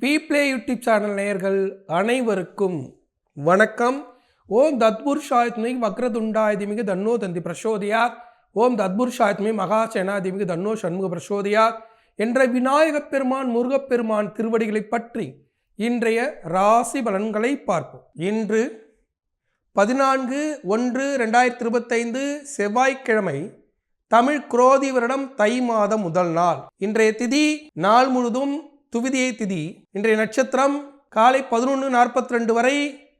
We play YouTube channel நேயர்கள் அனைவருக்கும் வணக்கம். ஓம் தத்புருஷாயத்மி வக்ரதுண்டாயதிமிகு தன்னோ தந்தி பிரசோதியாத். ஓம் தத்புருஷாயத்மி மகாசேனாதிமிக தன்னோ சண்முக பிரசோதியார் என்ற விநாயகப் பெருமான் முருகப்பெருமான் திருவடிகளை பற்றி இன்றைய ராசி பலன்களை பார்ப்போம். இன்று பதினான்கு ஒன்று ரெண்டாயிரத்தி இருபத்தைந்து செவ்வாய்க்கிழமை தமிழ் குரோதி வருடம் தை மாதம் முதல் நாள். இன்றைய திதி நாள் முழுதும் துவிதியை திதி. இன்றைய நட்சத்திரம் காலை பதினொன்று நாற்பத்தி ரெண்டு வரை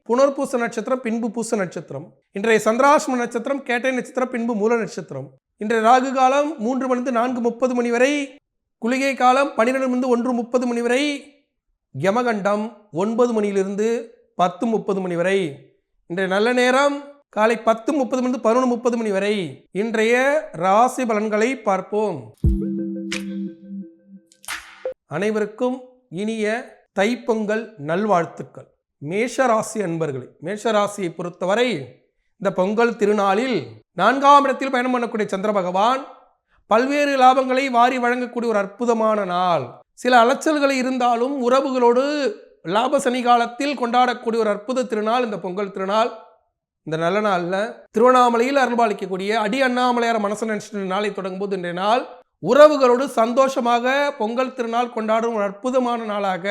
புனர்பூச நட்சத்திரம் பின்பு பூச நட்சத்திரம். இன்றைய சந்திராஷ்ம நட்சத்திரம் கேட்டை நட்சத்திரம் பின்பு மூல நட்சத்திரம். இன்றைய ராகு காலம் மூன்று மணிந்து நான்கு முப்பது மணி வரை குளிகை காலம் பன்னிரெண்டு மணிந்து ஒன்று முப்பது மணி வரை யமகண்டம் ஒன்பது மணியிலிருந்து பத்து முப்பது மணி வரை. இன்றைய நல்ல நேரம் காலை பத்து முப்பது மணிந்து பதினொன்று முப்பது மணி வரை. இன்றைய ராசி பலன்களை பார்ப்போம். அனைவருக்கும் இனிய தைப்பொங்கல் நல்வாழ்த்துக்கள். மேஷராசி அன்பர்களே மேஷராசியை பொறுத்தவரை இந்த பொங்கல் திருநாளில் நான்காம் இடத்தில் பயணம் பண்ணக்கூடிய சந்திர பகவான் பல்வேறு லாபங்களை வாரி வழங்கக்கூடிய ஒரு அற்புதமான நாள். சில அலைச்சல்கள் இருந்தாலும் உறவுகளோடு லாப சனி காலத்தில் கொண்டாடக்கூடிய ஒரு அற்புத திருநாள் இந்த பொங்கல் திருநாள். இந்த நல்ல நாளில் திருவண்ணாமலையில் அருள்பாலிக்கக்கூடிய அடி அண்ணாமலையார் மனசு நினைச்சிட்டு நாளை தொடங்கும்போது இன்றைய நாள் உறவுகளோடு சந்தோஷமாக பொங்கல் திருநாள் கொண்டாடும் ஒரு அற்புதமான நாளாக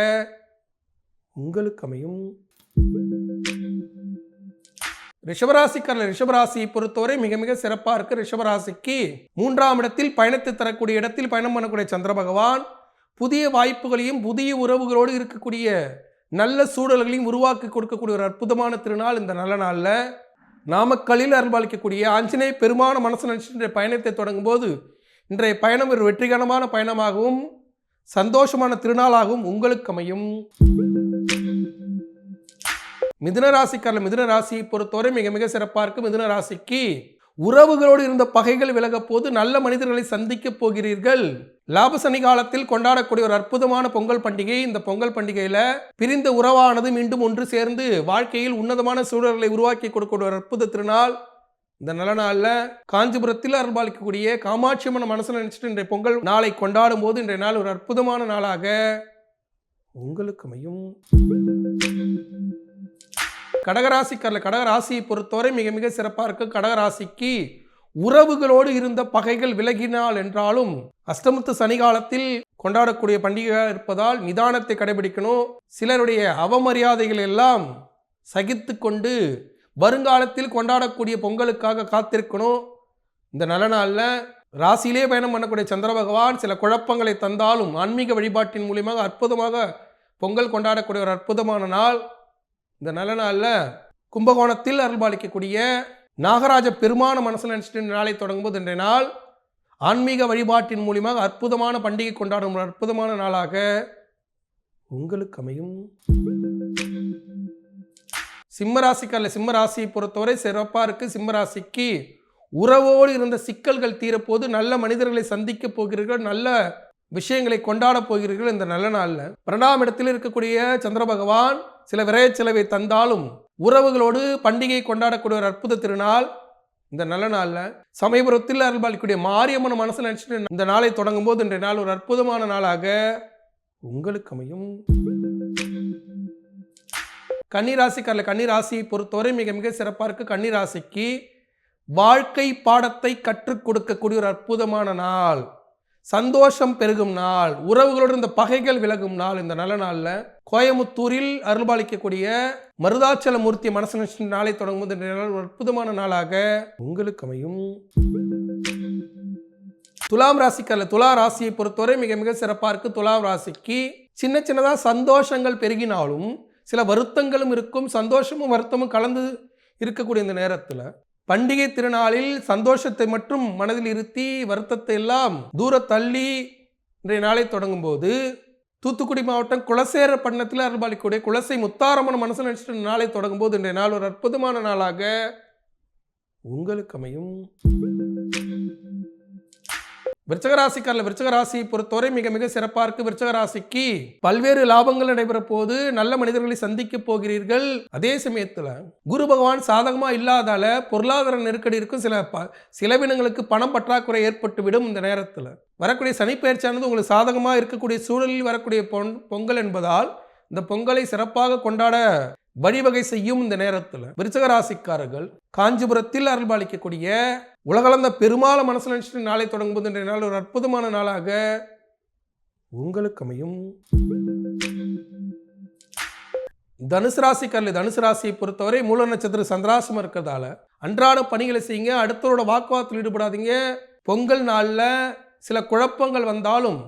உங்களுக்கு அமையும். ரிஷபராசிக்காரர் ரிஷபராசியை பொறுத்தவரை மிக மிக சிறப்பாக இருக்குது ரிஷபராசிக்கு. மூன்றாம் இடத்தில் பயணத்தை தரக்கூடிய இடத்தில் பயணம் பண்ணக்கூடிய சந்திர பகவான் புதிய வாய்ப்புகளையும் புதிய உறவுகளோடு இருக்கக்கூடிய நல்ல சூழல்களையும் உருவாக்கி கொடுக்கக்கூடிய ஒரு அற்புதமான திருநாள் இந்த நல்ல நாளில். நாமக்கல்லில் அருள்பாலிக்கக்கூடிய ஆஞ்சநேய பெருமான மனசு நினைச்சு பயணத்தை தொடங்கும் போது இன்றைய பயணம் ஒரு வெற்றிகரமான பயணமாகவும் சந்தோஷமான திருநாளாகவும் உங்களுக்கு அமையும். மிதுன ராசிக்காரர் மிதுன ராசியை பொறுத்தவரை மிக மிக சிறப்பாக இருக்கும் மிதுன ராசிக்கு உறவுகளோடு இருந்த பகைகள் விலக போது நல்ல மனிதர்களை சந்திக்க போகிறீர்கள். லாப சனி காலத்தில் கொண்டாடக்கூடிய ஒரு அற்புதமான பொங்கல் பண்டிகை. இந்த பொங்கல் பண்டிகையில பிரிந்த உறவானது மீண்டும் ஒன்று சேர்ந்து வாழ்க்கையில் உன்னதமான சூழல்களை உருவாக்கி கொடுக்கக்கூடிய ஒரு அற்புத திருநாள். இந்த நல்ல நாளில் காஞ்சிபுரத்தில் அருள்பாலிக்கக்கூடிய காமாட்சி அம்மன் மனசில் நினச்சிட்டு இன்றைய பொங்கல் நாளை கொண்டாடும் போது இன்றைய நாள் ஒரு அற்புதமான நாளாக உங்களுக்கு அமையும். கடகராசிக்காரில் கடகராசியை பொறுத்தவரை மிக மிக சிறப்பாக இருக்கு. கடகராசிக்கு உறவுகளோடு இருந்த பகைகள் விலகினால் என்றாலும் அஷ்டமத்து சனி காலத்தில் கொண்டாடக்கூடிய பண்டிகையாக இருப்பதால் நிதானத்தை கடைபிடிக்கணும். சிலருடைய அவமரியாதைகள் எல்லாம் சகித்து கொண்டு வருங்காலத்தில் கொண்டாடக்கூடிய பொங்கலுக்காக காத்திருக்கணும். இந்த நல்ல நாளில் ராசியிலே பயணம் பண்ணக்கூடிய சந்திர பகவான் சில குழப்பங்களை தந்தாலும் ஆன்மீக வழிபாட்டின் மூலியமாக அற்புதமாக பொங்கல் கொண்டாடக்கூடிய ஒரு அற்புதமான நாள். இந்த நல்ல நாளில் கும்பகோணத்தில் அருள்பாலிக்கக்கூடிய நாகராஜ பெருமான மனசில் நினச்சிட்டு நாளை தொடங்கும்போது இன்றைய நாள் ஆன்மீக வழிபாட்டின் மூலியமாக அற்புதமான பண்டிகை கொண்டாடும் ஒரு அற்புதமான நாளாக உங்களுக்கு அமையும். சிம்மராசிக்கல்ல சிம்மராசியை பொறுத்தவரை சிறப்பாக இருக்குது சிம்மராசிக்கு உறவோடு இருந்த சிக்கல்கள் தீரப்போது நல்ல மனிதர்களை சந்திக்க போகிறீர்கள். நல்ல விஷயங்களை கொண்டாட போகிறீர்கள் இந்த நல்ல நாளில். பன்னெண்டாம் இடத்தில் இருக்கக்கூடிய சந்திர பகவான் சில விரைய செலவை தந்தாலும் உறவுகளோடு பண்டிகை கொண்டாடக்கூடிய ஒரு அற்புத திருநாள் இந்த நல்ல நாளில். சமயபுரத்தில் அருள்பாலிக்கூடிய மாரியம்மன் மனசில் நினச்சிட்டு இந்த நாளை தொடங்கும் போது இன்றைய நாள் ஒரு அற்புதமான நாளாக உங்களுக்கு அமையும். கன்னிராசிக்காரில் கன்னிராசியை பொறுத்தவரை மிக மிக சிறப்பாக இருக்குது கன்னிராசிக்கு வாழ்க்கை பாடத்தை கற்றுக் கொடுக்கக்கூடிய ஒரு அற்புதமான நாள். சந்தோஷம் பெருகும் நாள். உறவுகளோடு இந்த பகைகள் விலகும் நாள் இந்த நல்ல நாளில். கோயமுத்தூரில் அருள்பாலிக்கக்கூடிய மருதாச்சல மூர்த்தி மனசு நாளை தொடங்கும்போது நாள் ஒரு அற்புதமான நாளாக உங்களுக்கு அமையும். துலாம் ராசிக்காரில் துலா ராசியை பொறுத்தவரை மிக மிக சிறப்பாக இருக்குது துலாம் ராசிக்கு சின்ன சின்னதாக சந்தோஷங்கள் பெருகினாலும் சில வருத்தங்களும் இருக்கும் சந்தோஷமும் வருத்தமும் கலந்து இருக்கக்கூடிய இந்த நேரத்தில் பண்டிகை திருநாளில் சந்தோஷத்தை மட்டும் மனதில் இருத்தி வருத்தத்தை எல்லாம் தூர தள்ளி இன்றைய நாளை தொடங்கும் போது தூத்துக்குடி மாவட்டம் குலசேர பட்டணத்தில் அருள்பாலிக்கூடிய குலசை முத்தாரம்மன் மனசில் நினைச்சிட்டு நாளை தொடங்கும் போது இன்றைய நாள் ஒரு அற்புதமான நாளாக உங்களுக்கு அமையும். விருச்சகராசிக்காரில் ராசிக்காரில் பொறுத்தவரை மிக மிக சிறப்பாக இருக்கு விருச்சக ராசிக்கு பல்வேறு லாபங்கள் நடைபெற போது நல்ல மனிதர்களை சந்திக்க போகிறீர்கள். அதே சமயத்தில் குரு பகவான் சாதகமாக இல்லாதால பொருளாதார நெருக்கடி இருக்கும். சில ப சிலவினங்களுக்கு பணம் பற்றாக்குறை ஏற்பட்டு விடும் இந்த நேரத்தில். வரக்கூடிய சனிப்பெயர்ச்சியானது உங்களுக்கு சாதகமாக இருக்கக்கூடிய சூழலில் வரக்கூடிய பொன் பொங்கல் என்பதால் இந்த பொங்கலை சிறப்பாக கொண்டாட வழிவகை செய்யும் இந்த நேரத்தில் விருச்சக ராசிக்காரர்கள் காஞ்சிபுரத்தில் அருள்பாலிக்கக்கூடிய உலகளந்த பெருமாள மனசு நினைச்சிட்டு நாளை தொடங்கும் போது இன்றைய நாள் ஒரு அற்புதமான நாளாக உங்களுக்கு அமையும். தனுசு ராசிக்காரில் தனுசு ராசியை பொறுத்தவரை மூல நட்சத்திர சந்திராசம் இருக்கிறதால அன்றாட பணிகளை செய்யுங்க அடுத்தவரோட வாக்குவாதத்தில் ஈடுபடாதீங்க. பொங்கல் நாளில் சில குழப்பங்கள் வந்தாலும்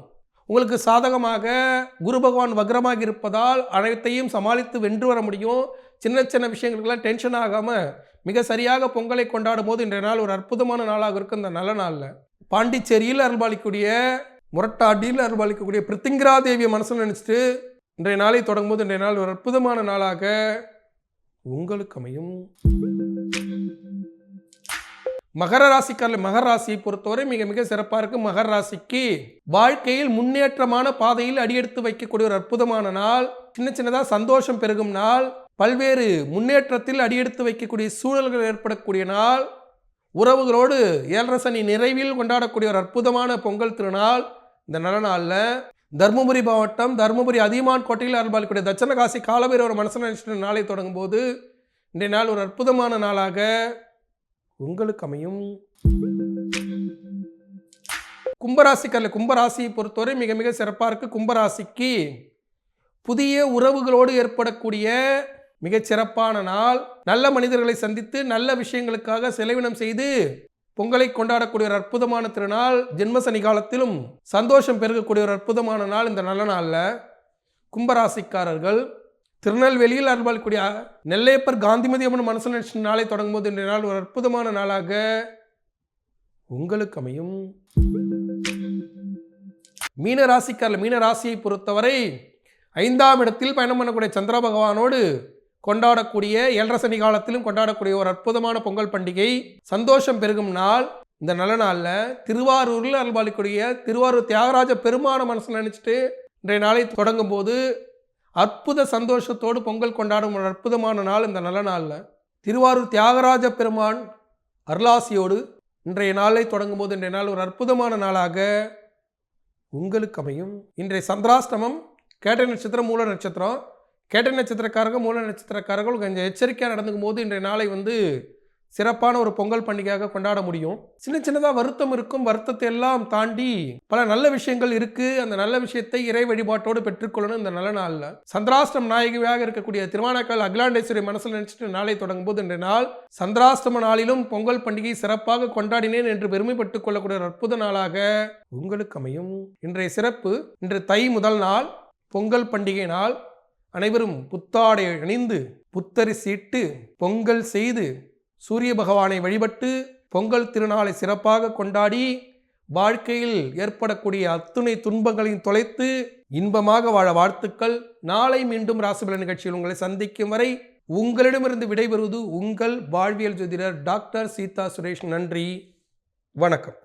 உங்களுக்கு சாதகமாக குரு பகவான் வக்ரமாக இருப்பதால் அனைத்தையும் சமாளித்து வென்று வர முடியும். சின்ன சின்ன விஷயங்களுக்கெல்லாம் டென்ஷன் ஆகாமல் மிக சரியாக பொங்கலை கொண்டாடும் போது இன்றைய நாள் ஒரு அற்புதமான நாளாக இருக்கும் இந்த நல்ல நாளில். பாண்டிச்சேரியில் அருள்பாலிக்கூடிய முரட்டாடியில் அருள்பாலிக்கக்கூடிய பிருத்திங்கரா தேவியை மனசில் நினச்சிட்டு இன்றைய நாளை தொடங்கும் போது இன்றைய நாள் ஒரு அற்புதமான நாளாக உங்களுக்கு அமையும். மகர ராசிக்காரில் மகர ராசியை பொறுத்தவரை மிக மிக சிறப்பாக இருக்கும் மகர ராசிக்கு வாழ்க்கையில் முன்னேற்றமான பாதையில் அடியெடுத்து வைக்கக்கூடிய ஒரு அற்புதமான நாள். சின்ன சின்னதாக சந்தோஷம் பெருகும் நாள். பல்வேறு முன்னேற்றத்தில் அடியெடுத்து வைக்கக்கூடிய சூழல்கள் ஏற்படக்கூடிய நாள். உறவுகளோடு ஏழரசனி நிறைவில் கொண்டாடக்கூடிய ஒரு அற்புதமான பொங்கல் திருநாள். இந்த நல்ல நாளில் தருமபுரி மாவட்டம் தருமபுரி அதியமான் கோட்டையில் அருள்பாலிக்கூடிய தட்சணகாசி காலபைரவர் மனசு நினைச்சிட்டு நாளை தொடங்கும் போது இன்றைய நாள் ஒரு அற்புதமான நாளாக உங்களுக்கு அமையும். கும்பராசிக்கல்ல கும்பராசியை பொறுத்தவரை மிக மிக சிறப்பாக இருக்குது கும்பராசிக்கு புதிய உறவுகளோடு ஏற்படக்கூடிய மிகச்சிறப்பான நாள். நல்ல மனிதர்களை சந்தித்து நல்ல விஷயங்களுக்காக செலவினம் செய்து பொங்கலை கொண்டாடக்கூடிய ஒரு அற்புதமான திருநாள். ஜென்மசனி காலத்திலும் சந்தோஷம் பெருகக்கூடிய ஒரு அற்புதமான நாள் இந்த நல்ல நாளில். கும்பராசிக்காரர்கள் திருநெல்வேலியில் அருள்பாலிக்கூடிய நெல்லையப்பர் காந்திமதி அம்மன் மனசு நினைச்ச நாளை தொடங்கும் போது இன்றைய நாள் ஒரு அற்புதமான நாளாக உங்களுக்கு அமையும். மீன ராசிக்காரில் மீன ராசியை பொறுத்தவரை ஐந்தாம் இடத்தில் பயணம் பண்ணக்கூடிய சந்திர பகவானோடு கொண்டாடக்கூடிய ஏழரசனி காலத்திலும் கொண்டாடக்கூடிய ஒரு அற்புதமான பொங்கல் பண்டிகை சந்தோஷம் பெருகும் நாள். இந்த நல்ல நாளில் திருவாரூரில் அருள்பாலிக்கூடிய திருவாரூர் தியாகராஜ பெருமான மனசில் நினச்சிட்டு இன்றைய நாளை தொடங்கும் போது அற்புத சந்தோஷத்தோடு பொங்கல் கொண்டாடும் ஒரு அற்புதமான நாள் இந்த நல்ல நாளில். திருவாரூர் தியாகராஜ பெருமான் அருளாசியோடு இன்றைய நாளை தொடங்கும் போது இன்றைய நாள் ஒரு அற்புதமான நாளாக உங்களுக்கு அமையும். இன்றைய சந்திராஷ்டமம் கேட்ட நட்சத்திரம் மூல நட்சத்திரம். கேட்ட நட்சத்திரக்காரர்கள் மூல நட்சத்திரக்காரர்கள் கொஞ்சம் எச்சரிக்கையாக நடந்துக்கும் போது இன்றைய நாளை வந்து சிறப்பான ஒரு பொங்கல் பண்டிகையாக கொண்டாட முடியும். சின்ன சின்னதாக வருத்தம் இருக்கும். வருத்தத்தை எல்லாம் தாண்டி பல நல்ல விஷயங்கள் இருக்கு. அந்த நல்ல விஷயத்தை இறை வழிபாட்டோடு பெற்றுக்கொள்ளணும் இந்த நல்ல நாளில். சந்திராஷ்டம் நாயகியாக இருக்கக்கூடிய திருவானக்கால் அகிலாண்டேஸ்வரி மனசில் நினைச்சிட்டு நாளை தொடங்கும் போது இன்றைய நாள் சந்திராஷ்டம நாளிலும் பொங்கல் பண்டிகை சிறப்பாக கொண்டாடினேன் என்று பெருமைப்பட்டுக் கொள்ளக்கூடிய ஒரு அற்புத நாளாக உங்களுக்கு அமையும். இன்றைய சிறப்பு இன்று தை முதல் நாள் பொங்கல் பண்டிகை நாள். அனைவரும் புத்தாடை அணிந்து புத்தரிசிட்டு பொங்கல் செய்து சூரிய பகவானை வழிபட்டு பொங்கல் திருநாளை சிறப்பாக கொண்டாடி வாழ்க்கையில் ஏற்படக்கூடிய அத்துணை துன்பங்களையும் தொலைத்து இன்பமாக வாழ வாழ்த்துக்கள். நாளை மீண்டும் ராசிபல நிகழ்ச்சியில் உங்களை சந்திக்கும் வரை உங்களிடமிருந்து விடைபெறுவது உங்கள் வாழ்வியல் ஜோதிடர் டாக்டர் சீதா சுரேஷ். நன்றி. வணக்கம்.